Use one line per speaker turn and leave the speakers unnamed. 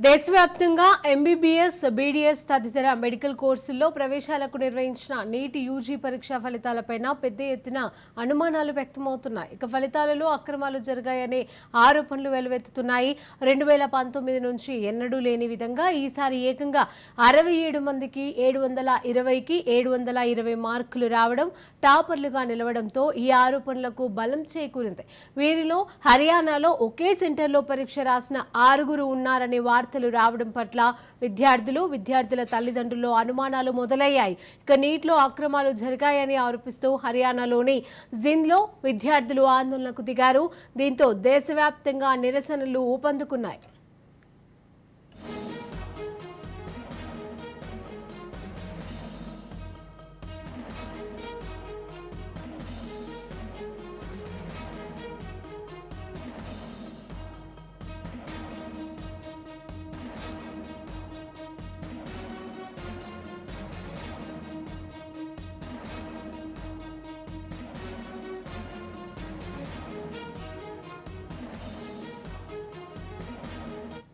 దేశవ్యాప్తంగా MBBS BDS తదితర medical కోర్సుల్లో ప్రవేశాలకు నిర్వహించిన నీటి యూజీ పరీక్షా ఫలితాలపైన పెద్ద ఎత్తున అనుమానాలు వ్యక్తమవుతున్నాయి. ఇక ఫలితాలలో అక్రమాలు జరిగాయనే ఆరోపణలు వెలువెత్తుతున్నాయి. రెండు వేల పంతొమ్మిది నుంచి ఎన్నడూ లేని విధంగా ఈసారి ఏకంగా అరవై ఏడు మందికి ఏడు వందల ఇరవైకి ఏడు వందల ఇరవై మార్కులు రావడం టాపర్లుగా నిలవడంతో ఈ ఆరోపణలకు బలం చేకూరింది. వీరిలో హర్యానాలో ఒకే సెంటర్లో పరీక్ష రాసిన ఆరుగురు ఉన్నారనే వార్తలు రావడం పట్ల విద్యార్థులు విద్యార్థుల తల్లిదండ్రుల్లో అనుమానాలు మొదలయ్యాయి. ఇక నీటిలో అక్రమాలు జరిగాయని ఆరోపిస్తూ హర్యానాలోని జిన్లో విద్యార్థులు ఆందోళనకు దిగారు. దీంతో దేశవ్యాప్తంగా నిరసనలు ఊపందుకున్నాయి.